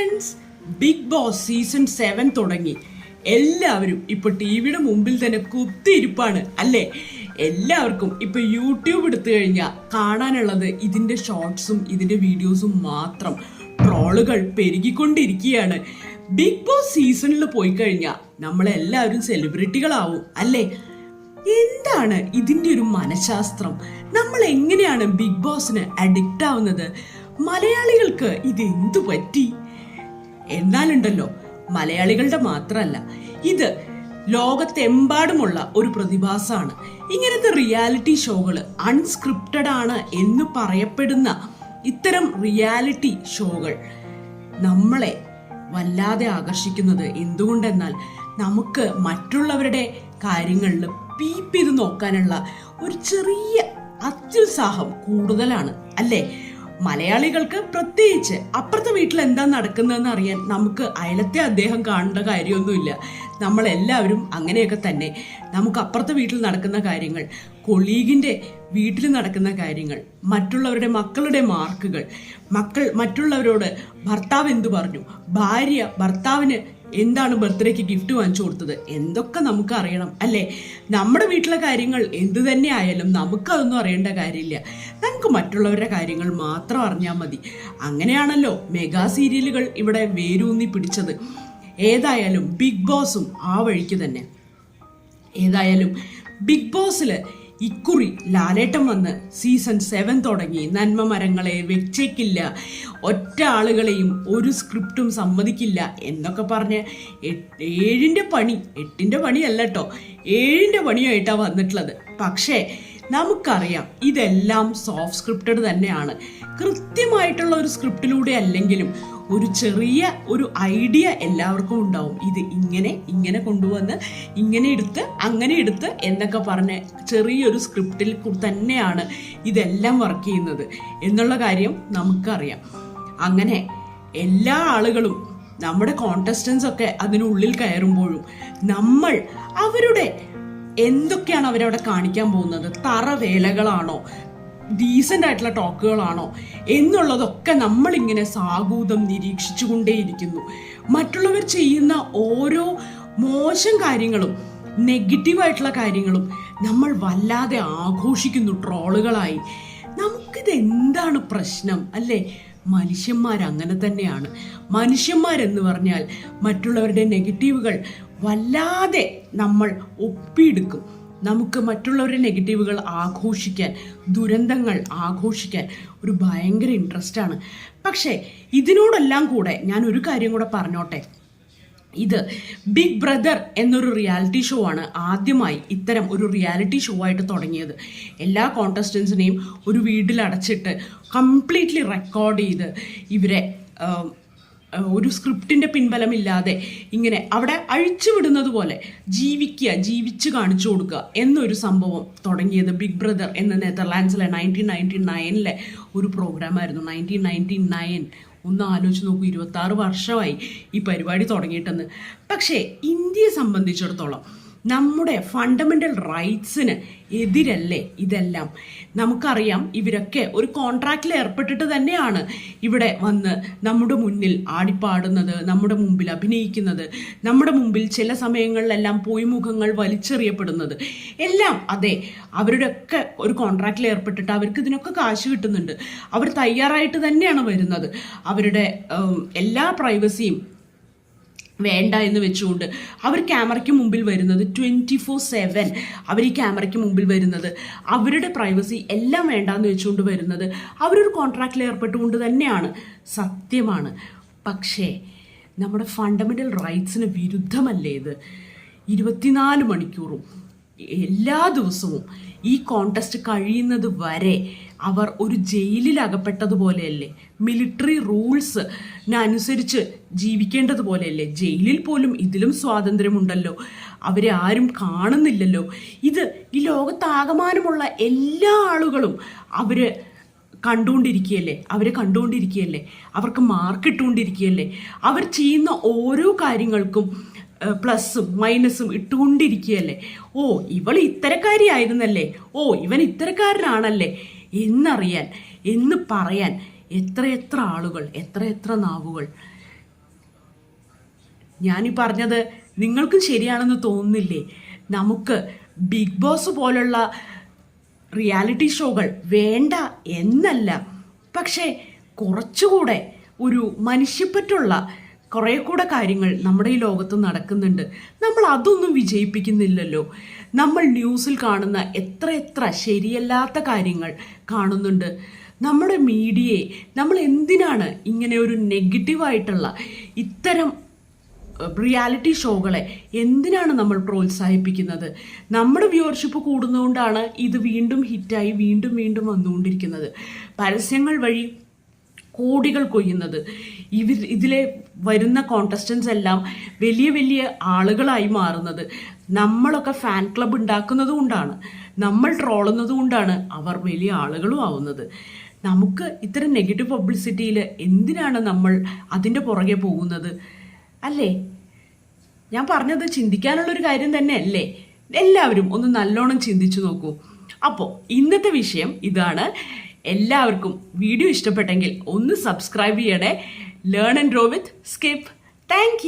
Friends Bigg Boss season seven തുടങ്ങി. എല്ലാവരും ഇപ്പൊ ടി വിയുടെ മുമ്പിൽ തന്നെ കുത്തിയിരിപ്പാണ് അല്ലേ? എല്ലാവർക്കും ഇപ്പൊ യൂട്യൂബ് എടുത്തു കഴിഞ്ഞാൽ കാണാനുള്ളത് ഇതിന്റെ ഷോർട്സും ഇതിന്റെ വീഡിയോസും മാത്രം ട്രോളുകൾ പെരുകിക്കൊണ്ടിരിക്കുകയാണ്. ബിഗ് ബോസ് സീസണിൽ പോയി കഴിഞ്ഞാൽ നമ്മളെല്ലാവരും സെലിബ്രിറ്റികളാവും അല്ലേ? എന്താണ് ഇതിന്റെ ഒരു മനഃശാസ്ത്രം? നമ്മൾ എങ്ങനെയാണ് ബിഗ് ബോസിന് അഡിക്റ്റ് ആവുന്നത്? മലയാളികൾക്ക് ഇത് എന്തു പറ്റി? എന്നാലുണ്ടല്ലോ മലയാളികളുടെ മാത്രമല്ല ഇത് ലോകത്തെമ്പാടുമുള്ള ഒരു പ്രതിഭാസമാണ്. ഇങ്ങനത്തെ റിയാലിറ്റി ഷോകൾ അൺസ്ക്രിപ്റ്റഡ് ആണ് എന്ന് പറയപ്പെടുന്ന ഇത്തരം റിയാലിറ്റി ഷോകൾ നമ്മളെ വല്ലാതെ ആകർഷിക്കുന്നത് എന്തുകൊണ്ടെന്നാൽ നമുക്ക് മറ്റുള്ളവരുടെ കാര്യങ്ങളിൽ പീപ്പ് ചെയ്ത് നോക്കാനുള്ള ഒരു ചെറിയ അത്യുത്സാഹം കൂടുതലാണ് അല്ലേ? മലയാളികൾക്ക് പ്രത്യേകിച്ച് അപ്പുറത്തെ വീട്ടിൽ എന്താ നടക്കുന്നതെന്ന് അറിയാൻ നമുക്ക് അയലത്തെ അദ്ദേഹം കാണേണ്ട കാര്യമൊന്നുമില്ല. നമ്മളെല്ലാവരും അങ്ങനെയൊക്കെ തന്നെ. നമുക്ക് അപ്പുറത്തെ വീട്ടിൽ നടക്കുന്ന കാര്യങ്ങൾ കൊളീഗിന്റെ വീട്ടിൽ നടക്കുന്ന കാര്യങ്ങൾ മറ്റുള്ളവരുടെ മക്കളുടെ മാർക്കുകൾ മക്കൾ മറ്റുള്ളവരോട് ഭർത്താവ് എന്തു പറഞ്ഞു ഭാര്യ ഭർത്താവിന് എന്താണ് ബർത്ത്ഡേക്ക് ഗിഫ്റ്റ് വാങ്ങിച്ചു കൊടുത്തത് എന്തൊക്കെ നമുക്ക് അറിയണം അല്ലേ? നമ്മുടെ വീട്ടിലെ കാര്യങ്ങൾ എന്തു തന്നെ ആയാലും നമുക്കതൊന്നും അറിയേണ്ട കാര്യമില്ല. നമുക്ക് മറ്റുള്ളവരുടെ കാര്യങ്ങൾ മാത്രം അറിഞ്ഞാൽ മതി. അങ്ങനെയാണല്ലോ മെഗാ സീരിയലുകൾ ഇവിടെ വേരൂന്നി പിടിച്ചത്. ഏതായാലും ബിഗ് ബോസും ആ വഴിക്ക് തന്നെ. ഏതായാലും ബിഗ് ബോസിൽ ഇക്കുറി ലാലേട്ടം വന്ന് സീസൺ സെവൻ തുടങ്ങി. നന്മ മരങ്ങളെ വെച്ചേക്കില്ല. ഒറ്റ ആളുകളെയും ഒരു സ്ക്രിപ്റ്റും സമ്മതിക്കില്ല എന്നൊക്കെ പറഞ്ഞ് ഏഴിന്റെ പണി എട്ടിന്റെ പണിയല്ല കേട്ടോ ഏഴിന്റെ പണിയായിട്ടാണ് വന്നിട്ടുള്ളത്. പക്ഷേ നമുക്കറിയാം ഇതെല്ലാം സോഫ്റ്റ് സ്ക്രിപ്റ്റഡ് തന്നെയാണ്. കൃത്യമായിട്ടുള്ള ഒരു സ്ക്രിപ്റ്റിലൂടെ അല്ലെങ്കിലും ഒരു ചെറിയ ഒരു ഐഡിയ എല്ലാവർക്കും ഉണ്ടാവും. ഇത് ഇങ്ങനെ ഇങ്ങനെ കൊണ്ടുവന്ന് ഇങ്ങനെ എടുത്ത് അങ്ങനെ എടുത്ത് എന്നൊക്കെ പറഞ്ഞ് ചെറിയൊരു സ്ക്രിപ്റ്റിൽ തന്നെയാണ് ഇതെല്ലാം വർക്ക് ചെയ്യുന്നത്. എന്നുള്ള കാര്യം നമുക്കറിയാം. അങ്ങനെ എല്ലാ ആളുകളും നമ്മുടെ കോണ്ടസ്റ്റൻസ് ഒക്കെ അതിനുള്ളിൽ കയറുമ്പോഴും നമ്മൾ അവരുടെ എന്തൊക്കെയാണ് അവരവിടെ കാണിക്കാൻ പോകുന്നത്? തറവേലകളാണോ? ഡീസന്റ് ആയിട്ടുള്ള ടോക്കുകളാണോ? എന്നുള്ളതൊക്കെ നമ്മളിങ്ങനെ സാഗൂതം നിരീക്ഷിച്ചുകൊണ്ടേയിരിക്കുന്നു. മറ്റുള്ളവർ ചെയ്യുന്ന ഓരോ മോശം കാര്യങ്ങളും നെഗറ്റീവായിട്ടുള്ള കാര്യങ്ങളും നമ്മൾ വല്ലാതെ ആഘോഷിക്കുന്നു ട്രോളുകളായി. നമുക്കിത് എന്താണ് പ്രശ്നം? അല്ലേ? മനുഷ്യന്മാർ അങ്ങനെ തന്നെയാണ്. മനുഷ്യന്മാരെന്ന് പറഞ്ഞാൽ മറ്റുള്ളവരുടെ നെഗറ്റീവുകൾ വല്ലാതെ നമ്മൾ ഒപ്പിയെടുക്കും. നമുക്ക് മറ്റുള്ളവരുടെ നെഗറ്റീവുകൾ ആഘോഷിക്കാൻ ദുരന്തങ്ങൾ ആഘോഷിക്കാൻ ഒരു ഭയങ്കര ഇൻട്രസ്റ്റാണ് പക്ഷേ ഇതിനോടെല്ലാം കൂടെ ഞാൻ ഒരു കാര്യം കൂടെ പറഞ്ഞോട്ടെ. ഇത് ബിഗ് ബ്രദർ എന്നൊരു റിയാലിറ്റി ഷോ ആണ് ആദ്യമായി ഇത്തരം ഒരു റിയാലിറ്റി ഷോ ആയിട്ട് തുടങ്ങിയത്. എല്ലാ കോണ്ടസ്റ്റൻസിനെയും ഒരു വീട്ടിൽ അടച്ചിട്ട് കംപ്ലീറ്റ്ലി റെക്കോർഡ് ചെയ്ത് ഇവരെ ഒരു സ്ക്രിപ്റ്റിന്റെ പിൻബലമില്ലാതെ ഇങ്ങനെ അവിടെ അഴിച്ചുവിടുന്നത് പോലെ ജീവിക്കുക ജീവിച്ച് കാണിച്ചു കൊടുക്കുക എന്നൊരു സംഭവം തുടങ്ങിയത് ബിഗ് ബ്രദർ എന്ന നെതർലാൻഡ്സിലെ നയന്റീൻ നയന്റി നയനിലെ ഒരു പ്രോഗ്രാമായിരുന്നു നയന്റീൻ നയന്റി നയൻ ഒന്ന് ആലോചിച്ച് നോക്കൂ ഇരുപത്താറ് വർഷമായി ഈ പരിപാടി തുടങ്ങിയിട്ടെന്ന്. പക്ഷേ ഇന്ത്യയെ സംബന്ധിച്ചിടത്തോളം നമ്മുടെ ഫണ്ടമെന്റൽ റൈറ്റ്സിന് എതിരല്ലേ ഇതെല്ലാം? നമുക്കറിയാം ഇവരൊക്കെ ഒരു കോൺട്രാക്റ്റിൽ ഏർപ്പെട്ടിട്ട് തന്നെയാണ് ഇവിടെ വന്ന് നമ്മുടെ മുന്നിൽ ആടിപ്പാടുന്നത് നമ്മുടെ മുമ്പിൽ അഭിനയിക്കുന്നത് നമ്മുടെ മുമ്പിൽ ചില സമയങ്ങളിലെല്ലാം പോയി മുഖങ്ങൾ വലിച്ചെറിയപ്പെടുന്നത്. എല്ലാം അതെ അവരുടെയൊക്കെ ഒരു കോൺട്രാക്റ്റിൽ ഏർപ്പെട്ടിട്ട് അവർക്ക് ഇതിനൊക്കെ കാശ് കിട്ടുന്നുണ്ട്. അവർ തയ്യാറായിട്ട് തന്നെയാണ് വരുന്നത്. അവരുടെ എല്ലാ പ്രൈവസിയും വേണ്ട എന്ന് വെച്ചുകൊണ്ട് അവർ ക്യാമറയ്ക്ക് മുമ്പിൽ വരുന്നത് ട്വന്റി ഫോർ സെവൻ അവർ ഈ ക്യാമറയ്ക്ക് മുമ്പിൽ വരുന്നത്. അവരുടെ പ്രൈവസി എല്ലാം വേണ്ട എന്ന് വെച്ചുകൊണ്ട് വരുന്നത്. അവരൊരു കോൺട്രാക്റ്റിൽ ഏർപ്പെട്ടുകൊണ്ട് തന്നെയാണ്. സത്യമാണ്. പക്ഷേ നമ്മുടെ ഫണ്ടമെന്റൽ റൈറ്റ്സിന് വിരുദ്ധമല്ലേ ഇത്? ഇരുപത്തിനാല് മണിക്കൂറും. എല്ലാ ദിവസവും ഈ കോണ്ടസ്റ്റ് കഴിയുന്നത് വരെ അവർ ഒരു ജയിലിൽ അകപ്പെട്ടതുപോലെയല്ലേ മിലിറ്ററി റൂൾസ് അനുസരിച്ച് ജീവിക്കേണ്ടതുപോലെയല്ലേ ജയിലിൽ പോലും ഇതിലും സ്വാതന്ത്ര്യമുണ്ടല്ലോ. അവരെ ആരും കാണുന്നില്ലല്ലോ. ഇത് ഈ ലോകത്താകമാനമുള്ള എല്ലാ ആളുകളും അവർ കണ്ടുകൊണ്ടിരിക്കുകയല്ലേ? അവരെ കണ്ടുകൊണ്ടിരിക്കുകയല്ലേ? അവർക്ക് മാർക്കിട്ടുകൊണ്ടിരിക്കുകയല്ലേ അവർ ചെയ്യുന്ന ഓരോ കാര്യങ്ങൾക്കും പ്ലസ്സും മൈനസും ഇട്ടുകൊണ്ടിരിക്കുകയല്ലേ? ഓ ഇവൾ ഇത്തരക്കാരിയായിരുന്നല്ലേ? ഓ ഇവൻ ഇത്തരക്കാരനാണല്ലേ? എന്നറിയാൻ എന്ന് പറയാൻ എത്രയെത്ര ആളുകൾ എത്രയെത്ര നാവുകൾ. ഞാനീ പറഞ്ഞത് നിങ്ങൾക്കും ശരിയാണെന്ന് തോന്നുന്നില്ലേ? നമുക്ക് ബിഗ് ബോസ് പോലുള്ള റിയാലിറ്റി ഷോകൾ വേണ്ട എന്നല്ല. പക്ഷേ കുറച്ചുകൂടെ ഒരു മനുഷ്യപ്പറ്റുള്ള കുറേ കൂടെ കാര്യങ്ങൾ നമ്മുടെ ഈ ലോകത്ത് നടക്കുന്നുണ്ട്. നമ്മൾ അതൊന്നും വിജയിപ്പിക്കുന്നില്ലല്ലോ. നമ്മൾ ന്യൂസിൽ കാണുന്ന എത്ര എത്ര ശരിയല്ലാത്ത കാര്യങ്ങൾ കാണുന്നുണ്ട്. നമ്മുടെ മീഡിയയെ നമ്മൾ എന്തിനാണ് ഇങ്ങനെ ഒരു നെഗറ്റീവായിട്ടുള്ള ഇത്തരം റിയാലിറ്റി ഷോകളെ എന്തിനാണ് നമ്മൾ പ്രോത്സാഹിപ്പിക്കുന്നത്? നമ്മുടെ വ്യൂവർഷിപ്പ് കൂടുന്നതുകൊണ്ടാണ് ഇത് വീണ്ടും ഹിറ്റായി വീണ്ടും വീണ്ടും വന്നുകൊണ്ടിരിക്കുന്നത്. പരസ്യങ്ങൾ വഴി കോടികൾ കൊയ്യുന്നത്. ഇവർ ഇതിലെ വരുന്ന കോണ്ടസ്റ്റൻസ് എല്ലാം വലിയ വലിയ ആളുകളായി മാറുന്നത്. നമ്മളൊക്കെ ഫാൻ ക്ലബ് ഉണ്ടാക്കുന്നത് കൊണ്ടാണ്. നമ്മൾ ട്രോളുന്നത് കൊണ്ടാണ് അവർ വലിയ ആളുകളും ആവുന്നത്. നമുക്ക് ഇത്തരം നെഗറ്റീവ് പബ്ലിസിറ്റിയിൽ എന്തിനാണ് നമ്മൾ അതിന്റെ പുറകെ പോകുന്നത്? അല്ലേ? ഞാൻ പറഞ്ഞത് ചിന്തിക്കാനുള്ളൊരു കാര്യം തന്നെ അല്ലേ? എല്ലാവരും ഒന്ന് നല്ലോണം ചിന്തിച്ചു നോക്കൂ. അപ്പോൾ ഇന്നത്തെ വിഷയം ഇതാണ്. എല്ലാവർക്കും വീഡിയോ ഇഷ്ടപ്പെട്ടെങ്കിൽ ഒന്ന് സബ്സ്ക്രൈബ് ചെയ്യണേ. Learn and draw with skip thank